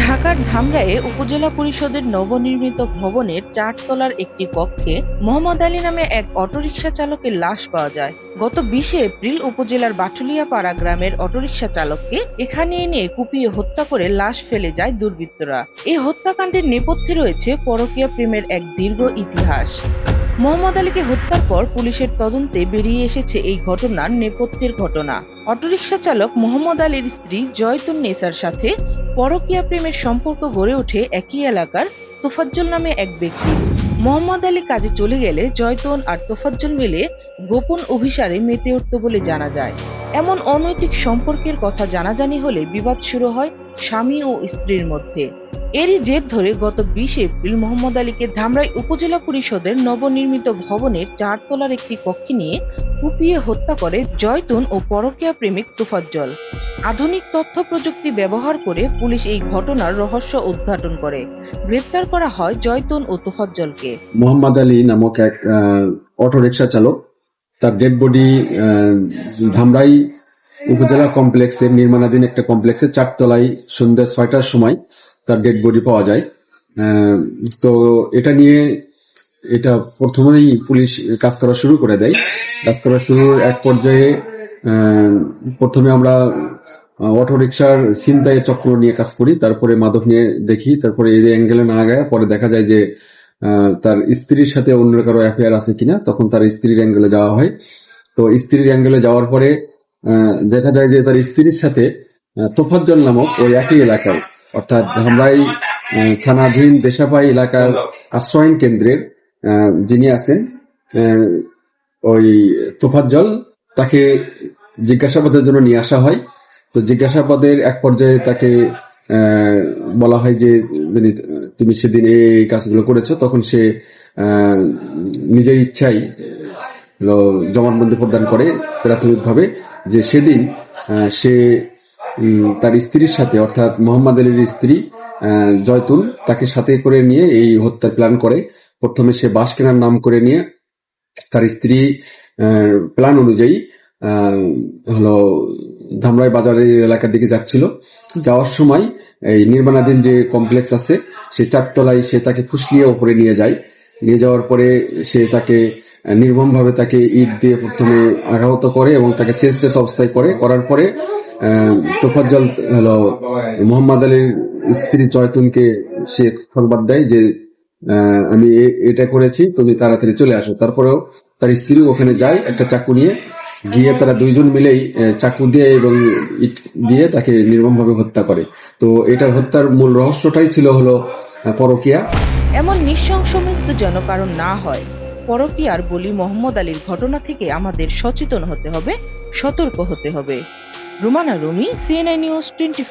ঢাকার ধামরায়ে উপজেলা পরিষদের নবনির্মিত ভবনের চারতলার একটি কক্ষে মোহাম্মদ আলী নামে এক অটোরিকশা চালকের লাশ পাওয়া যায়। গত বিশে এপ্রিল উপজেলার বাটুলিয়াপাড়া গ্রামের অটোরিকশা চালককে এখানে এনে কুপিয়ে হত্যা করে লাশ ফেলে যায় দুর্বৃত্তরা। এই হত্যাকাণ্ডের নেপথ্যে রয়েছে পরকীয়া প্রেমের এক দীর্ঘ ইতিহাস। মোহাম্মদ আলীকে হত্যার পর পুলিশের তদন্তে বেরিয়ে এসেছে এই ঘটনার নেপথ্যের ঘটনা। অটোরিকশা চালক মোহাম্মদ আলীর স্ত্রী জয়তুন নেসার সাথে পরকীয়া প্রেমের সম্পর্ক গড়ে ওঠে একই এলাকার তোফাজ্জল নামে এক ব্যক্তি। মোহাম্মদ আলী কাজে চলে গেলে জয়তন আর তোফাজ্জল মিলে গোপন অভিসারে মেতে উঠত বলে জানা যায়। এমন অনৈতিক সম্পর্কের কথা জানাজানি হলে বিবাদ শুরু হয় স্বামী ও স্ত্রীর মধ্যে। এরই জের ধরে গত বিশ এপ্রিল মোহাম্মদ আলীকে ধামরাই উপজেলা পরিষদের নবনির্মিত ভবনের চারতলার একটি কক্ষে নিয়ে কুপিয়ে হত্যা করে জয়তুন ও পরকীয়া প্রেমিক তুফাজ্জল আধুনিক তথ্য প্রযুক্তি ব্যবহার করে পুলিশ এই ঘটনার রহস্য উদ্ঘাটন করে। গ্রেপ্তার করা হয় জয়তুন ও তুফাজ্জলকে মোহাম্মদ আলী নামক এক অটো রিক্সা চালক। তার ডেড বডি ধামরাই উপজেলা কমপ্লেক্সের নির্মাণাধীন একটা কমপ্লেক্সের চারতলায় সন্ধ্যা ছয়টার সময় তার ডেড বডি পাওয়া যায়। তো এটা নিয়ে এটা প্রথমেই পুলিশ কাজ করা শুরু করে দেয়। কাজ করা শুরুর এক পর্যায়ে প্রথমে আমরা অটো রিক্সার ছিনতাই চক্র নিয়ে কাজ করি, তারপরে মাদক নিয়ে দেখি, তারপরে এই অ্যাঙ্গেলে না গায় পরে দেখা যায় যে তার স্ত্রীর সাথে অন্য কারও অ্যাফেয়ার আছে কিনা, তখন তার স্ত্রীর অ্যাঙ্গেলে যাওয়া হয়। তো স্ত্রীর অ্যাঙ্গেলে যাওয়ার পরে দেখা যায় যে তার স্ত্রীর সাথে তোফাজ্জল নামক ওই একই এলাকায় অর্থাৎ ধামরাই থানাধীন দেশাপাই এলাকার আশ্রয়ন কেন্দ্রের যিনি আছেন ওই তোফাজ্জল তাকে জিজ্ঞাসাবাদের জন্য নিয়ে আসা হয়। তো জিজ্ঞাসাবাদের এক পর্যায়ে তাকে বলা হয় যে তুমি সেদিন এই কাজগুলো করেছ, তখন সে নিজের ইচ্ছাই জবানবন্দি প্রদান করে প্রাথমিকভাবে যে সেদিন সে তার স্ত্রীর সাথে অর্থাৎ মোহাম্মদ আলীর স্ত্রী আহ, জয়তুন তাকে সাথে করে নিয়ে এই হত্যার প্ল্যান করে। প্রথমে সে বাস কেনার নাম করে নিয়ে তার স্ত্রী প্ল্যান অনুযায়ী হলো ধামরাই বাজারের এলাকার দিকে যাচ্ছিল। যাওয়ার সময় এই নির্মাণাধীন যে কমপ্লেক্স আছে সে চারতলায় সে তাকে ফুসলিয়ে ওপরে নিয়ে যায়। নিয়ে যাওয়ার পরে সে তাকে নির্মম ভাবে তাকে ইট দিয়ে প্রথমে আঘাত করে এবং তাকে সেন্সলেস অবস্থায় করে। করার পরে তোফাজ্জল, হলো, মোহাম্মদ আলীর স্ত্রী জয়তুনকে সে সংবাদ দেয় যে আমি এটা করেছি, তুমি তাড়াতাড়ি চলে আসো। তারপরেও তার স্ত্রী ওখানে যায় একটা চাকু নিয়ে। গিয়ে তারা দুইজন মিলেই চাকু দিয়ে এবং ইট দিয়ে তাকে নির্মমভাবে হত্যা করে। তো এটা হত্যার মূল রহস্যটাই ছিল হলো পরকীয়া। এমন নৃশংস মৃত্যু যেন কারণ না হয়। পরকিয়ার বলি মোহাম্মদ আলীর ঘটনা থেকে আমাদের সচেতন হতে হবে, সতর্ক হতে হবে। Rumana Rumi CNI news twenty